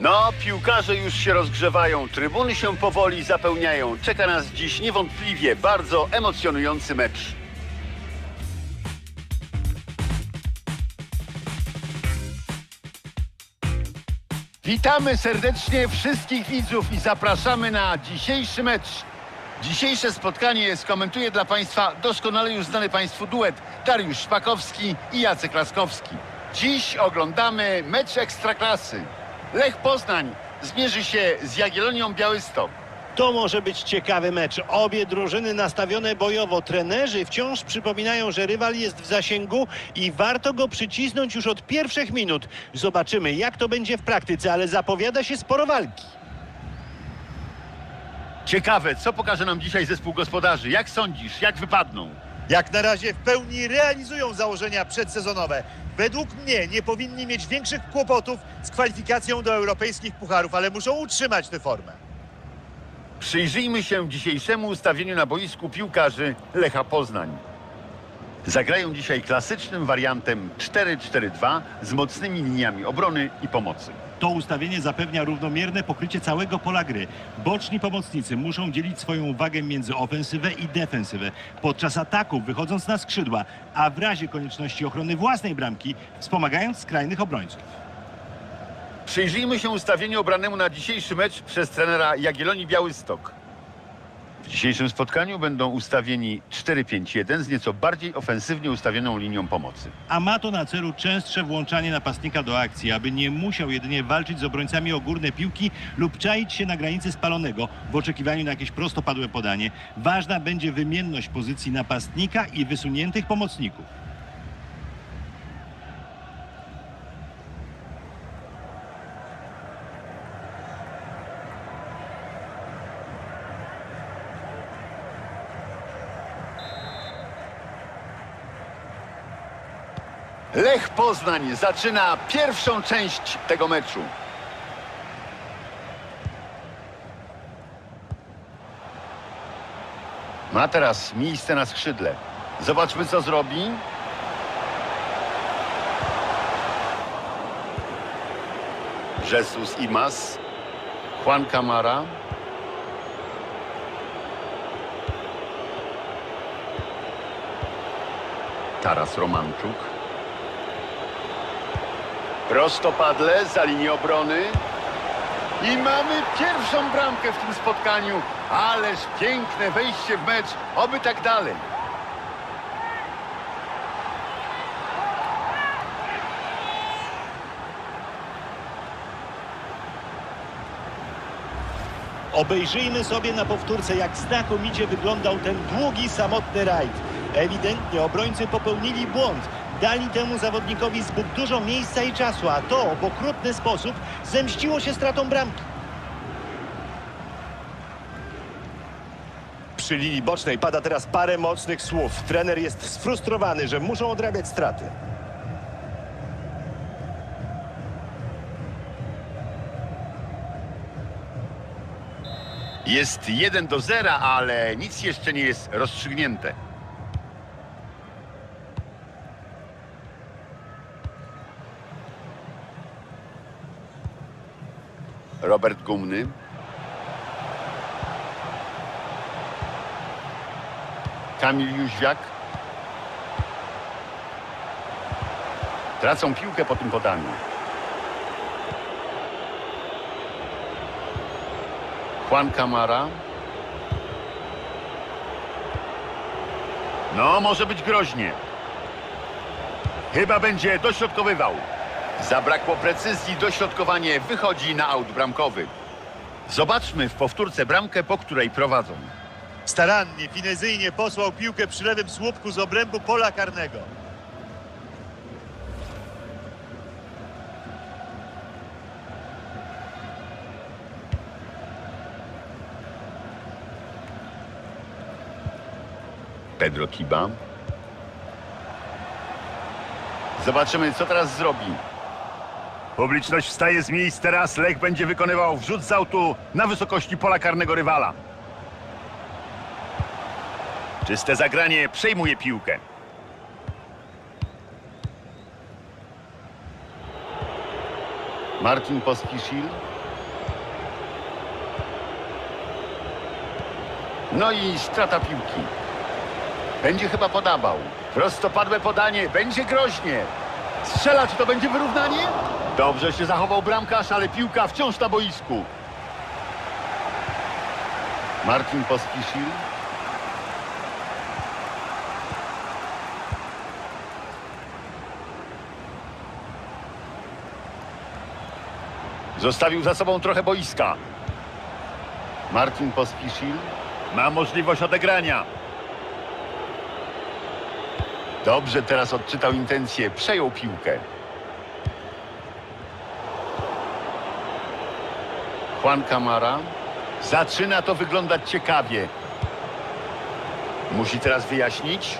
No, piłkarze już się rozgrzewają, trybuny się powoli zapełniają. Czeka nas dziś niewątpliwie bardzo emocjonujący mecz. Witamy serdecznie wszystkich widzów i zapraszamy na dzisiejszy mecz. Dzisiejsze spotkanie skomentuje dla Państwa doskonale już znany Państwu duet Dariusz Szpakowski i Jacek Laskowski. Dziś oglądamy mecz Ekstraklasy. Lech Poznań zmierzy się z Jagiellonią Białystok. To może być ciekawy mecz. Obie drużyny nastawione bojowo. Trenerzy wciąż przypominają, że rywal jest w zasięgu i warto go przycisnąć już od pierwszych minut. Zobaczymy, jak to będzie w praktyce, ale zapowiada się sporo walki. Ciekawe, co pokaże nam dzisiaj zespół gospodarzy? Jak sądzisz, jak wypadną? Jak na razie w pełni realizują założenia przedsezonowe. Według mnie nie powinni mieć większych kłopotów z kwalifikacją do europejskich pucharów, ale muszą utrzymać tę formę. Przyjrzyjmy się dzisiejszemu ustawieniu na boisku piłkarzy Lecha Poznań. Zagrają dzisiaj klasycznym wariantem 4-4-2 z mocnymi liniami obrony i pomocy. To ustawienie zapewnia równomierne pokrycie całego pola gry. Boczni pomocnicy muszą dzielić swoją uwagę między ofensywę i defensywę, podczas ataków wychodząc na skrzydła, a w razie konieczności ochrony własnej bramki wspomagając skrajnych obrońców. Przyjrzyjmy się ustawieniu obranemu na dzisiejszy mecz przez trenera Jagiellonii Białystok. W dzisiejszym spotkaniu będą ustawieni 4-5-1 z nieco bardziej ofensywnie ustawioną linią pomocy. A ma to na celu częstsze włączanie napastnika do akcji, aby nie musiał jedynie walczyć z obrońcami o górne piłki lub czaić się na granicy spalonego w oczekiwaniu na jakieś prostopadłe podanie. Ważna będzie wymienność pozycji napastnika i wysuniętych pomocników. Lech Poznań zaczyna pierwszą część tego meczu. Ma teraz miejsce na skrzydle. Zobaczmy, co zrobi. Jesus Imas. Juan Camara. Taras Romanczuk. Prostopadle za linię obrony. I mamy pierwszą bramkę w tym spotkaniu. Ależ piękne wejście w mecz. Oby tak dalej. Obejrzyjmy sobie na powtórce, jak znakomicie wyglądał ten długi, samotny rajd. Ewidentnie obrońcy popełnili błąd. Dali temu zawodnikowi zbyt dużo miejsca i czasu, a to w okrutny sposób zemściło się stratą bramki. Przy linii bocznej pada teraz parę mocnych słów. Trener jest sfrustrowany, że muszą odrabiać straty. Jest 1 do 0, ale nic jeszcze nie jest rozstrzygnięte. Robert Gumny. Kamil Jóźwiak. Tracą piłkę po tym podaniu. Juan Camara. No, może być groźnie. Chyba będzie dośrodkowywał. Zabrakło precyzji, dośrodkowanie wychodzi na aut bramkowy. Zobaczmy w powtórce bramkę, po której prowadzą. Starannie, finezyjnie posłał piłkę przy lewym słupku z obrębu pola karnego. Pedro Tiba. Zobaczymy, co teraz zrobi. Publiczność wstaje z miejsc teraz. Lech będzie wykonywał wrzut z autu na wysokości pola karnego rywala. Czyste zagranie przejmuje piłkę. Martin Pospiszil. No i strata piłki. Będzie chyba podawał. Prostopadłe podanie. Będzie groźnie. Strzela, czy to będzie wyrównanie? Dobrze się zachował bramkarz, ale piłka wciąż na boisku. Martin Pospiszil. Zostawił za sobą trochę boiska. Martin Pospiszil ma możliwość odegrania. Dobrze teraz odczytał intencje, przejął piłkę. Juan Camara. Zaczyna to wyglądać ciekawie. Musi teraz wyjaśnić.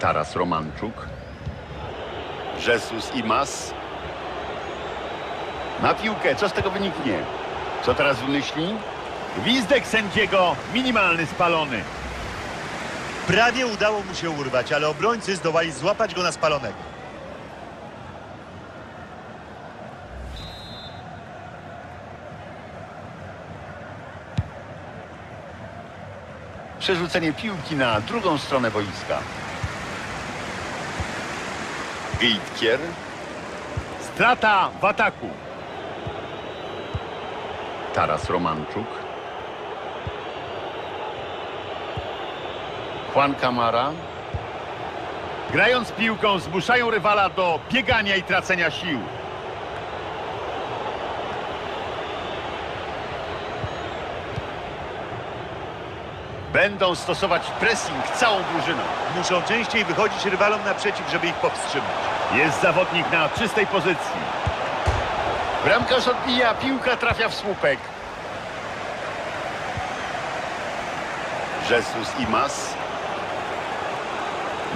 Taras Romanczuk. Jesus Imas. Na piłkę, co z tego wyniknie? Co teraz wymyśli? Gwizdek sędziego, minimalny spalony. Prawie udało mu się urwać, ale obrońcy zdołali złapać go na spalonego. Przerzucenie piłki na drugą stronę boiska. Gejtkier. Strata w ataku. Taras Romanczuk. Juan Camara. Grając piłką zmuszają rywala do biegania i tracenia sił. Będą stosować pressing całą drużyną. Muszą częściej wychodzić rywalom naprzeciw, żeby ich powstrzymać. Jest zawodnik na czystej pozycji. Bramkarz odbija, piłka trafia w słupek. Jesus Imas.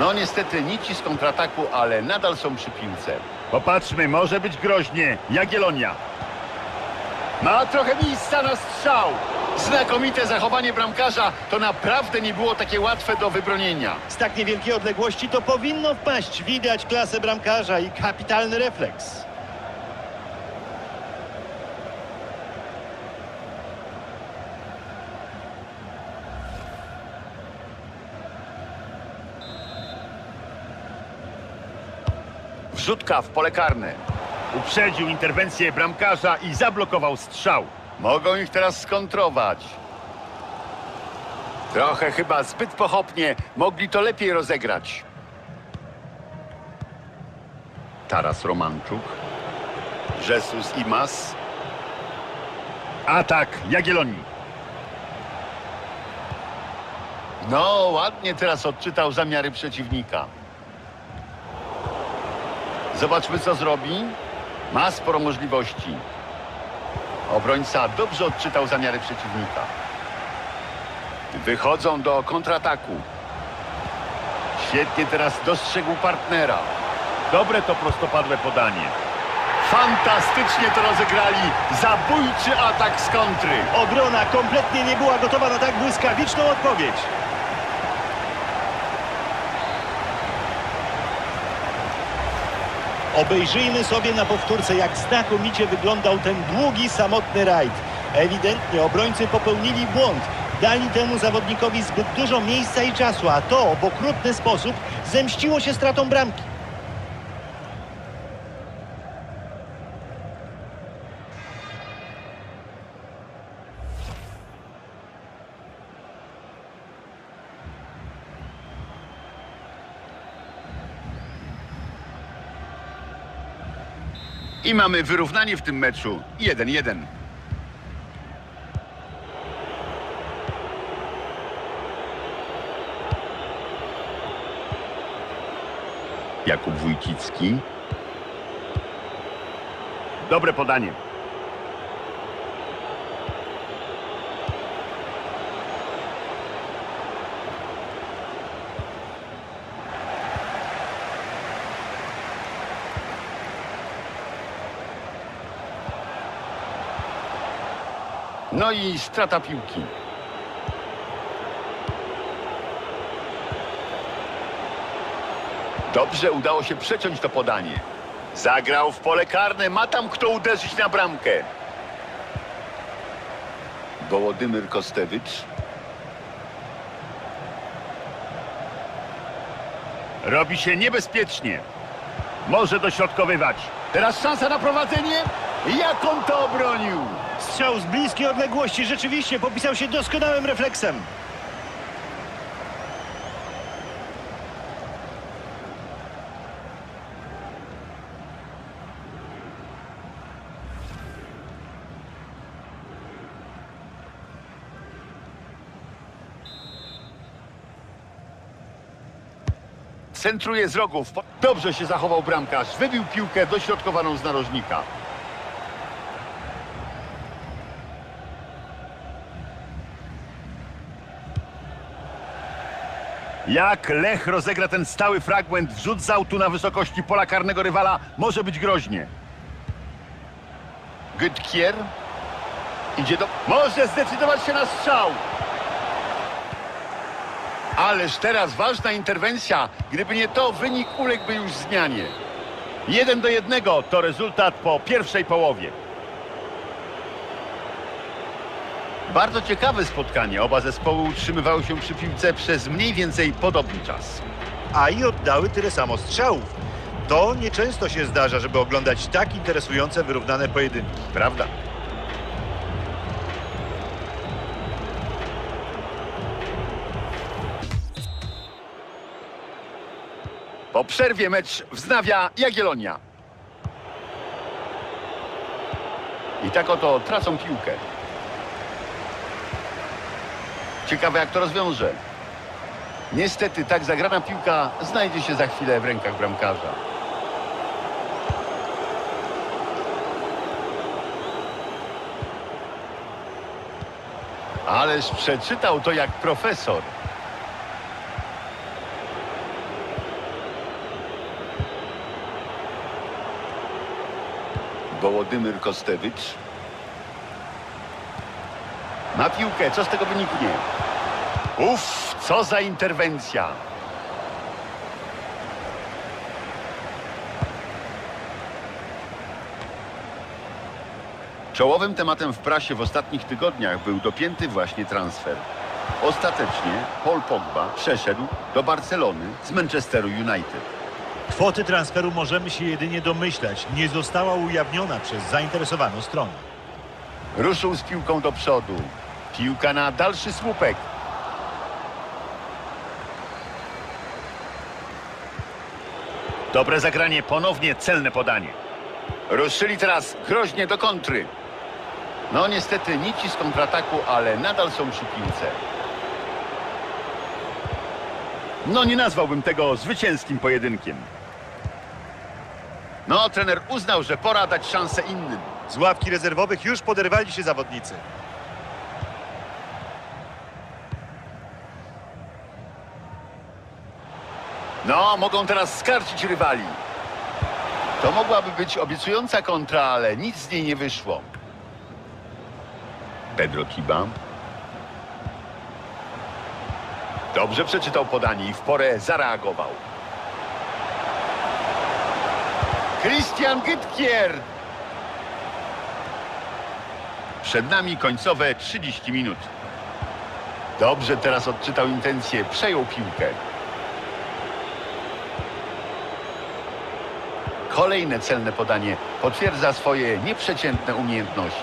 No niestety nici z kontrataku, ale nadal są przy piłce. Popatrzmy, może być groźnie. Jagiellonia. Ma trochę miejsca na strzał. Znakomite zachowanie bramkarza. To naprawdę nie było takie łatwe do wybronienia. Z tak niewielkiej odległości to powinno wpaść. Widać klasę bramkarza i kapitalny refleks. Wrzutka w pole karne. Uprzedził interwencję bramkarza i zablokował strzał. Mogą ich teraz skontrować. Trochę chyba zbyt pochopnie. Mogli to lepiej rozegrać. Taras Romanczuk. Jesus Imas. Atak Jagiellonii. No, ładnie teraz odczytał zamiary przeciwnika. Zobaczmy, co zrobi. Ma sporo możliwości. Obrońca dobrze odczytał zamiary przeciwnika. Wychodzą do kontrataku. Świetnie teraz dostrzegł partnera. Dobre to prostopadłe podanie. Fantastycznie to rozegrali. Zabójczy atak z kontry. Obrona kompletnie nie była gotowa na tak błyskawiczną odpowiedź. Obejrzyjmy sobie na powtórce, jak znakomicie wyglądał ten długi, samotny rajd. Ewidentnie obrońcy popełnili błąd. Dali temu zawodnikowi zbyt dużo miejsca i czasu, a to w okrutny sposób zemściło się stratą bramki. I mamy wyrównanie w tym meczu. 1-1. Jakub Wójcicki. Dobre podanie. No i strata piłki. Dobrze udało się przeciąć to podanie. Zagrał w pole karne, ma tam kto uderzyć na bramkę. Wołodymyr Kostewicz. Robi się niebezpiecznie. Może dośrodkowywać. Teraz szansa na prowadzenie. Jak on to obronił? Strzał z bliskiej odległości rzeczywiście popisał się doskonałym refleksem. Centruje z rogów. Dobrze się zachował bramkarz. Wybił piłkę dośrodkowaną z narożnika. Jak Lech rozegra ten stały fragment, wrzut z autu na wysokości pola karnego rywala, może być groźnie. Gytkier idzie do... Może zdecydować się na strzał. Ależ teraz ważna interwencja. Gdyby nie to, wynik uległby już zmianie. Jeden do jednego to rezultat po pierwszej połowie. Bardzo ciekawe spotkanie. Oba zespoły utrzymywały się przy piłce przez mniej więcej podobny czas. A i oddały tyle samo strzałów. To nieczęsto się zdarza, żeby oglądać tak interesujące, wyrównane pojedynki. Prawda? Po przerwie mecz wznawia Jagiellonia. I tak oto tracą piłkę. Ciekawe jak to rozwiąże. Niestety tak zagrana piłka znajdzie się za chwilę w rękach bramkarza. Ależ przeczytał to jak profesor. Wołodymyr Kostewicz. Ma piłkę, co z tego wyniknie? Uff, co za interwencja. Czołowym tematem w prasie w ostatnich tygodniach był dopięty właśnie transfer. Ostatecznie Paul Pogba przeszedł do Barcelony z Manchesteru United. Kwoty transferu możemy się jedynie domyślać. Nie została ujawniona przez zainteresowaną stronę. Ruszył z piłką do przodu. Piłka na dalszy słupek. Dobre zagranie, ponownie celne podanie. Ruszyli teraz groźnie do kontry. No niestety nici z kontrataku, ale nadal są przy piłce. No nie nazwałbym tego zwycięskim pojedynkiem. No trener uznał, że pora dać szansę innym. Z ławki rezerwowych już poderwali się zawodnicy. No, mogą teraz skarcić rywali. To mogłaby być obiecująca kontra, ale nic z niej nie wyszło. Pedro Kiba. Dobrze przeczytał podanie i w porę zareagował. Christian Gytkier. Przed nami końcowe 30 minut. Dobrze teraz odczytał intencje, przejął piłkę. Kolejne celne podanie potwierdza swoje nieprzeciętne umiejętności.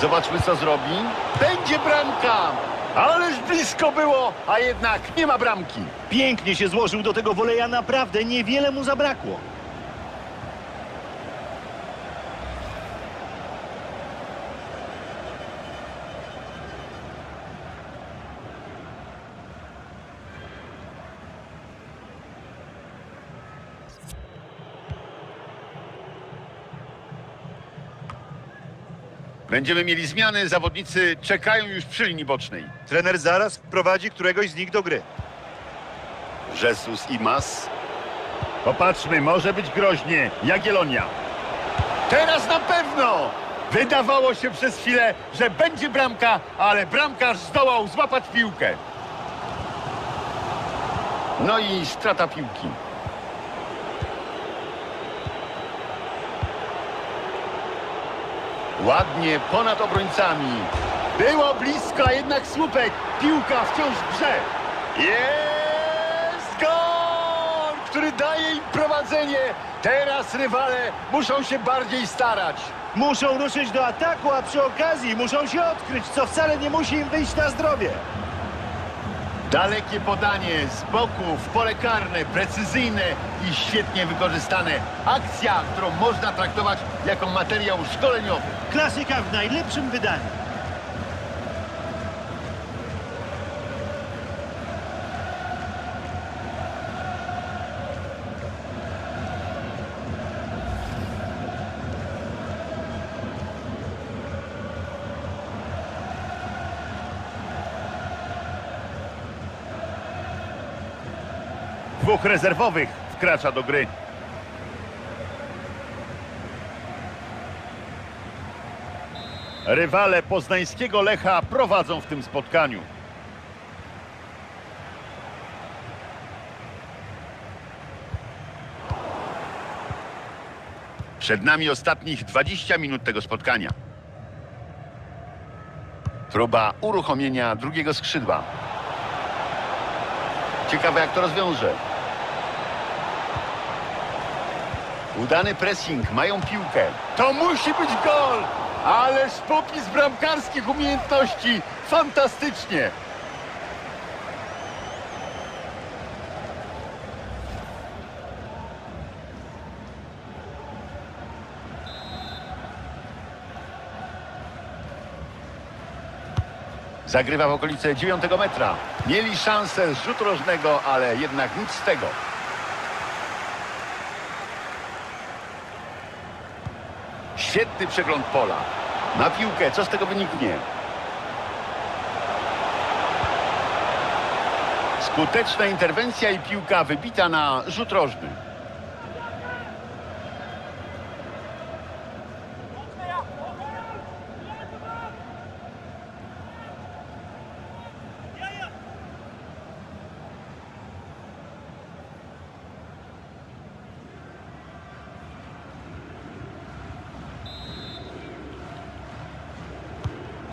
Zobaczmy, co zrobi. Będzie bramka! Ależ blisko było, a jednak nie ma bramki. Pięknie się złożył do tego woleja, naprawdę niewiele mu zabrakło. Będziemy mieli zmiany, zawodnicy czekają już przy linii bocznej. Trener zaraz wprowadzi któregoś z nich do gry. Jesus i Mas. Popatrzmy, może być groźnie. Jagiellonia. Teraz na pewno! Wydawało się przez chwilę, że będzie bramka, ale bramkarz zdołał złapać piłkę. No i strata piłki. Ładnie ponad obrońcami. Było blisko, a jednak słupek. Piłka wciąż w grze. Jest gol, który daje im prowadzenie. Teraz rywale muszą się bardziej starać. Muszą ruszyć do ataku, a przy okazji muszą się odkryć, co wcale nie musi im wyjść na zdrowie. Dalekie podanie z boku w pole karne, precyzyjne i świetnie wykorzystane. Akcja, którą można traktować jako materiał szkoleniowy. Klasyka w najlepszym wydaniu. Dwóch rezerwowych wkracza do gry. Rywale poznańskiego Lecha prowadzą w tym spotkaniu. Przed nami ostatnich 20 minut tego spotkania. Próba uruchomienia drugiego skrzydła. Ciekawe jak to rozwiąże. Udany pressing, mają piłkę. To musi być gol! Ależ popis bramkarskich umiejętności. Fantastycznie. Zagrywa w okolice 9 metra. Mieli szansę z rzutu rożnego, ale jednak nic z tego. Świetny przegląd pola. Na piłkę, co z tego wyniknie? Skuteczna interwencja i piłka wybita na rzut rożny.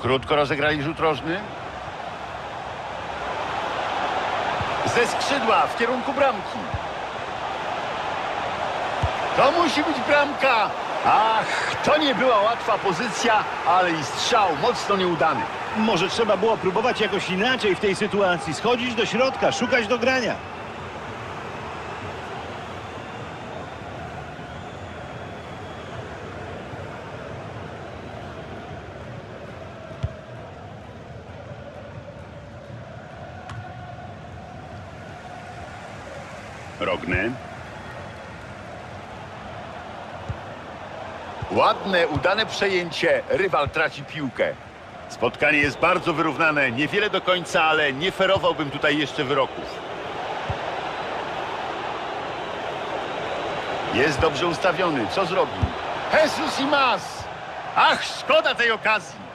Krótko rozegrali rzut rożny. Ze skrzydła w kierunku bramki. To musi być bramka. Ach, to nie była łatwa pozycja, ale i strzał mocno nieudany. Może trzeba było próbować jakoś inaczej w tej sytuacji. Schodzić do środka, szukać do Ładne, udane przejęcie. Rywal traci piłkę. Spotkanie jest bardzo wyrównane. Niewiele do końca, ale nie ferowałbym tutaj jeszcze wyroków. Jest dobrze ustawiony. Co zrobi? Jesus Imas! Ach, szkoda tej okazji.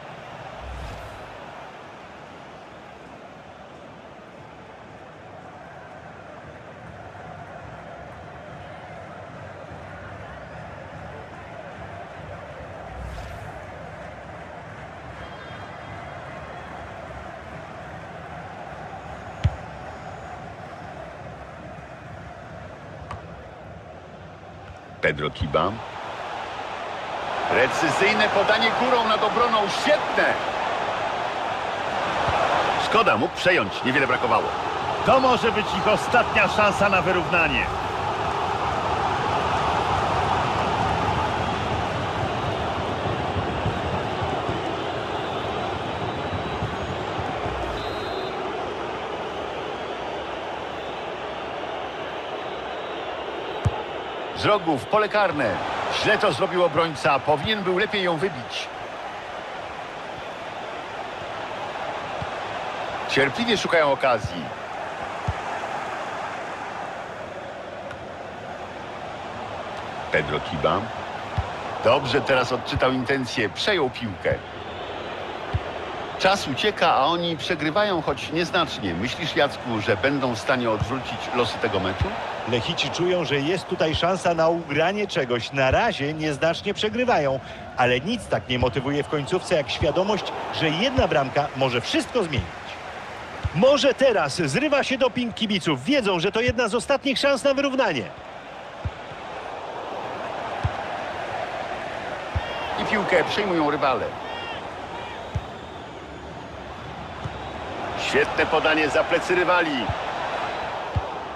Pedro Kiba. Precyzyjne podanie górą nad obroną. Świetne! Szkoda, mógł przejąć. Niewiele brakowało. To może być ich ostatnia szansa na wyrównanie. Z rogu w pole karne. Źle to zrobił obrońca. Powinien był lepiej ją wybić. Cierpliwie szukają okazji. Pedro Kiba. Dobrze teraz odczytał intencje, przejął piłkę. Czas ucieka, a oni przegrywają, choć nieznacznie. Myślisz, Jacku, że będą w stanie odwrócić losy tego meczu? Lechici czują, że jest tutaj szansa na ugranie czegoś. Na razie nieznacznie przegrywają, ale nic tak nie motywuje w końcówce jak świadomość, że jedna bramka może wszystko zmienić. Może teraz zrywa się doping kibiców. Wiedzą, że to jedna z ostatnich szans na wyrównanie. I piłkę przejmują rywale. Świetne podanie za plecy rywali.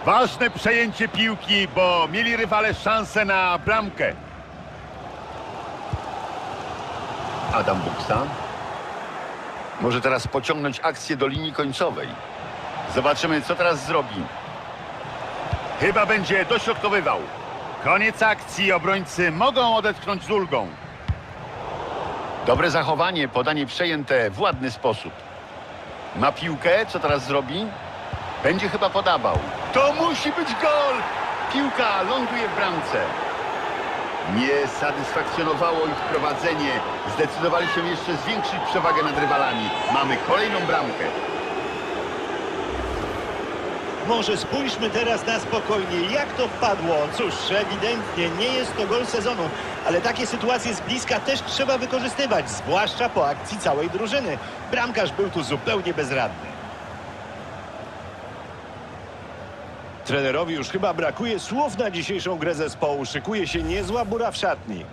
Ważne przejęcie piłki, bo mieli rywale szansę na bramkę. Adam Buksa. Może teraz pociągnąć akcję do linii końcowej. Zobaczymy, co teraz zrobi. Chyba będzie dośrodkowywał. Koniec akcji. Obrońcy mogą odetchnąć z ulgą. Dobre zachowanie, podanie przejęte w ładny sposób. Ma piłkę, co teraz zrobi? Będzie chyba podawał. To musi być gol! Piłka ląduje w bramce. Nie satysfakcjonowało ich prowadzenie. Zdecydowali się jeszcze zwiększyć przewagę nad rywalami. Mamy kolejną bramkę. Może spójrzmy teraz na spokojnie, jak to wpadło. Cóż, ewidentnie nie jest to gol sezonu, ale takie sytuacje z bliska też trzeba wykorzystywać, zwłaszcza po akcji całej drużyny. Bramkarz był tu zupełnie bezradny. Trenerowi już chyba brakuje słów na dzisiejszą grę zespołu. Szykuje się niezła bura w szatni.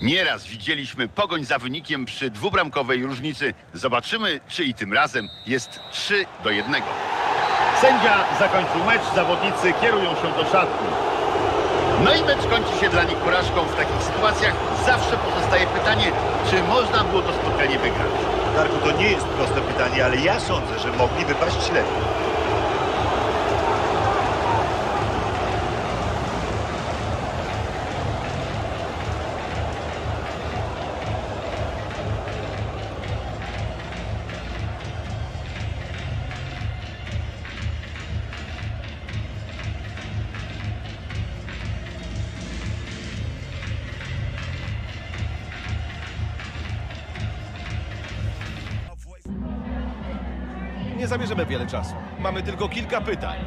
Nieraz widzieliśmy pogoń za wynikiem przy dwubramkowej różnicy. Zobaczymy, czy i tym razem jest 3 do 1. Sędzia zakończył mecz, zawodnicy kierują się do szatni. No i mecz kończy się dla nich porażką. W takich sytuacjach zawsze pozostaje pytanie, czy można było to spotkanie wygrać. Darku, to nie jest proste pytanie, ale ja sądzę, że mogli wypaść lepiej. Wiele czasu. Mamy tylko kilka pytań.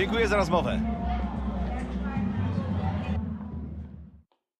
Dziękuję za rozmowę.